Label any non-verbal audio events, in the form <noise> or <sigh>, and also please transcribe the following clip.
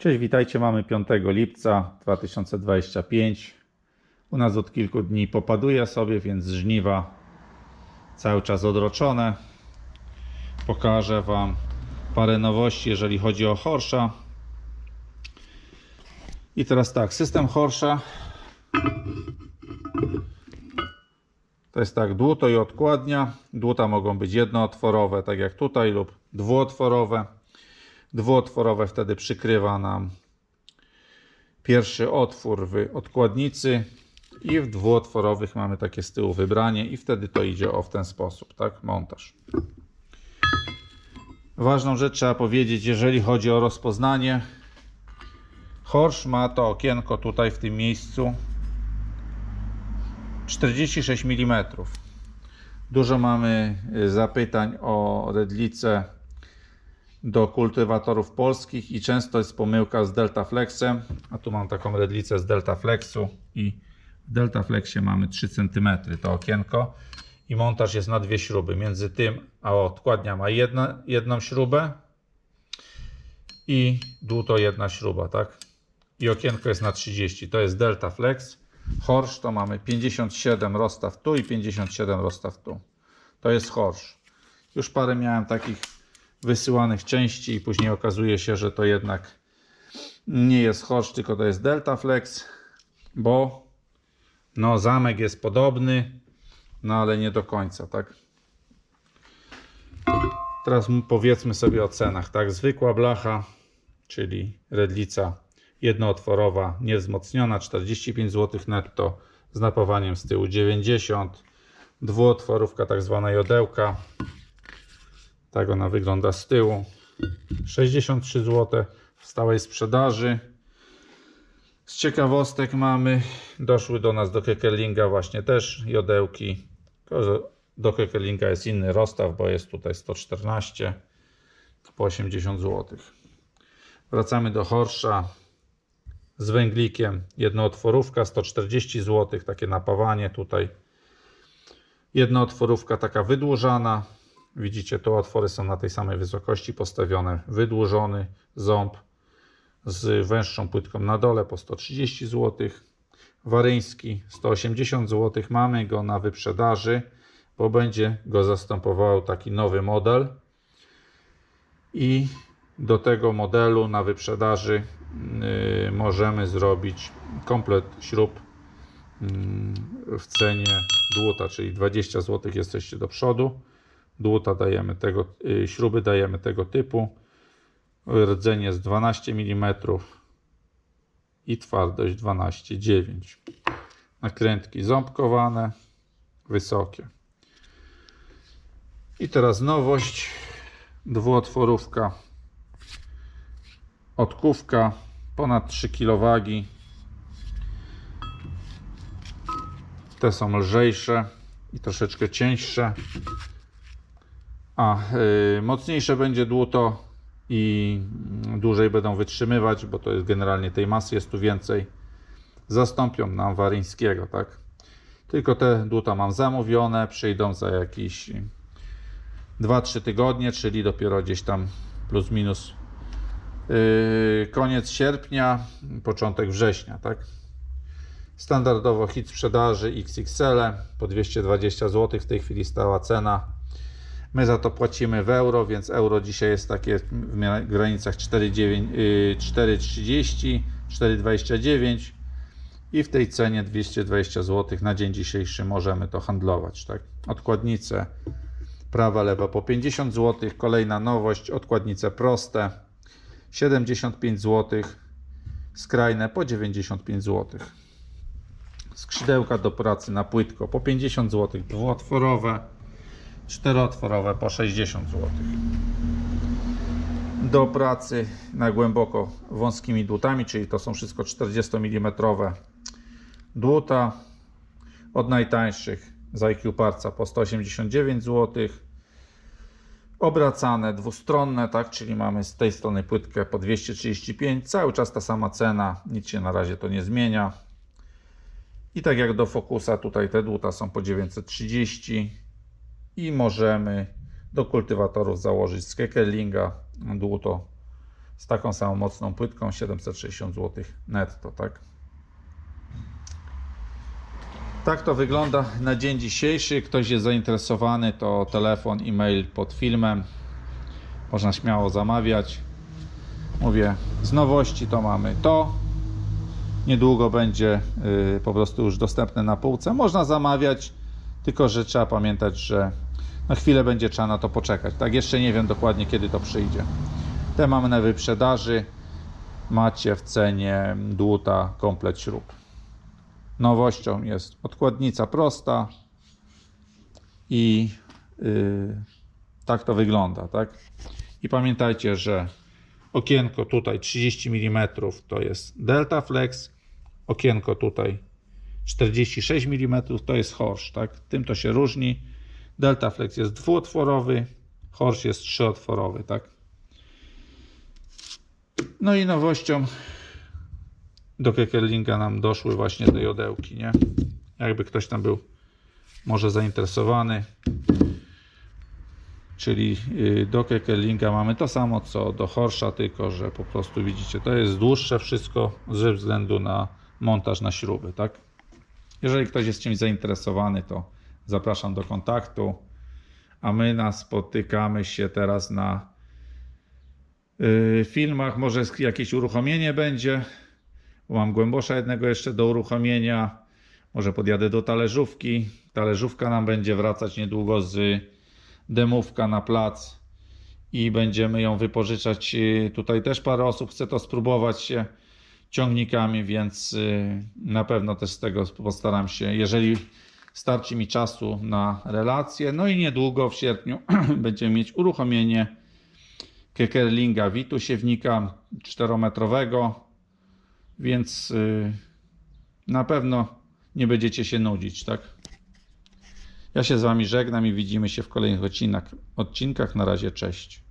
Cześć, witajcie. Mamy 5 lipca 2025. U nas od kilku dni popaduje sobie, więc żniwa cały czas odroczone. Pokażę Wam parę nowości, jeżeli chodzi o Horsza. I teraz tak, system Horsza to jest tak, dłuto i odkładnia. Dłuta mogą być jednootworowe, tak jak tutaj, lub dwuotworowe. Dwuotworowe wtedy przykrywa nam pierwszy otwór w odkładnicy i w dwuotworowych mamy takie z tyłu wybranie i wtedy to idzie o w ten sposób, tak? Montaż. Ważną rzecz trzeba powiedzieć, jeżeli chodzi o rozpoznanie. Horsz ma to okienko tutaj w tym miejscu 46 mm. Dużo mamy y, zapytań o redlicę do kultywatorów polskich i często jest pomyłka z Deltaflexem. A tu mam taką redlicę z Deltaflexu i w Deltaflexie mamy 3 cm to okienko i montaż jest na dwie śruby. Między tym a odkładnia ma jedna, jedną śrubę i dłuto jedna śruba, tak? I okienko jest na 30. To jest Deltaflex. Horsz to mamy 57 rozstaw tu i 57 rozstaw tu. To jest horsz. Już parę miałem takich wysyłanych części i później okazuje się, że to jednak nie jest horsz, tylko to jest Deltaflex, bo no zamek jest podobny, no ale nie do końca, tak? Teraz powiedzmy sobie o cenach, tak? Zwykła blacha, czyli redlica jednootworowa, niewzmocniona 45 zł netto, z napawaniem z tyłu 90, dwuotworówka tak zwana jodełka, tak ona wygląda z tyłu, 63 zł w stałej sprzedaży. Z ciekawostek mamy, doszły do nas do Kekerlinga właśnie też jodełki, do Kekerlinga jest inny rozstaw, bo jest tutaj 114 po 80 zł. Wracamy do Horsza z węglikiem, jednootworówka 140 zł, takie napawanie tutaj. Jednootworówka taka wydłużana. Widzicie, tu otwory są na tej samej wysokości postawione. Wydłużony ząb z węższą płytką na dole po 130 zł. Waryński 180 zł. Mamy go na wyprzedaży, bo będzie go zastępował taki nowy model. I do tego modelu na wyprzedaży yy, możemy zrobić komplet śrub yy, w cenie dłuta, czyli 20 zł jesteście do przodu. Dłuta dajemy tego, yy, śruby dajemy tego typu. Rdzenie jest 12 mm i twardość 12,9. Nakrętki ząbkowane, wysokie. I teraz nowość. Dwuotworówka odkówka ponad 3 kg. Te są lżejsze i troszeczkę cieńsze. A yy, mocniejsze będzie dłuto i dłużej będą wytrzymywać, bo to jest generalnie tej masy jest tu więcej. Zastąpią nam waryńskiego, tak? Tylko te dłuta mam zamówione, przyjdą za jakieś 2-3 tygodnie, czyli dopiero gdzieś tam plus minus Yy, koniec sierpnia, początek września, tak? Standardowo hit sprzedaży XXL po 220 zł, w tej chwili stała cena. My za to płacimy w euro, więc euro dzisiaj jest takie w granicach 4,9 yy, 4,30, 4,29 i w tej cenie 220 zł na dzień dzisiejszy możemy to handlować, tak? Odkładnice prawa, lewa po 50 zł. Kolejna nowość, odkładnice proste 75 zł, skrajne po 95 zł. Skrzydełka do pracy na płytko po 50 zł, dwuotworowe, czterootworowe po 60 zł. Do pracy na głęboko wąskimi dłutami, czyli to są wszystko 40 mm dłuta. Od najtańszych z IQ Parca po 189 zł obracane, dwustronne, tak, czyli mamy z tej strony płytkę po 235, cały czas ta sama cena, nic się na razie to nie zmienia. I tak jak do Focusa, tutaj te dłuta są po 930 i możemy do kultywatorów założyć z Kekerlinga dłuto z taką samą mocną płytką 760 zł netto, tak? Tak to wygląda na dzień dzisiejszy. Ktoś jest zainteresowany, to telefon, e-mail pod filmem. Można śmiało zamawiać. Mówię, z nowości to mamy to. Niedługo będzie y, po prostu już dostępne na półce. Można zamawiać, tylko że trzeba pamiętać, że na chwilę będzie trzeba na to poczekać. Tak, jeszcze nie wiem dokładnie kiedy to przyjdzie. Te mamy na wyprzedaży. Macie w cenie dłuta komplet śrub. Nowością jest odkładnica prosta i yy, tak to wygląda, tak? I pamiętajcie, że okienko tutaj 30 mm to jest Delta Flex, okienko tutaj 46 mm to jest Horsch, tak? Tym to się różni. Delta Flex jest dwuotworowy, Horsch jest trzyotworowy, tak? No i nowością do Kekerlinga nam doszły właśnie te jodełki, nie? Jakby ktoś tam był może zainteresowany. Czyli y, do Kekerlinga mamy to samo co do Horsza, tylko że po prostu widzicie, to jest dłuższe wszystko ze względu na montaż na śruby, tak? Jeżeli ktoś jest czymś zainteresowany, to zapraszam do kontaktu. A my nas spotykamy się teraz na y, filmach. Może jakieś uruchomienie będzie mam głębosza jednego jeszcze do uruchomienia. Może podjadę do talerzówki. Talerzówka nam będzie wracać niedługo z demówka na plac i będziemy ją wypożyczać. Y, Tutaj też parę osób chce to spróbować się ciągnikami, więc y, na pewno też z tego postaram się, jeżeli starczy mi czasu na relacje. No i niedługo w sierpniu <clears throat> będziemy mieć uruchomienie Kekerlinga Witu siewnika 4-metrowego więc y, na pewno nie będziecie się nudzić, tak? Ja się z Wami żegnam i widzimy się w kolejnych odcinkach. odcinkach. Na razie, cześć.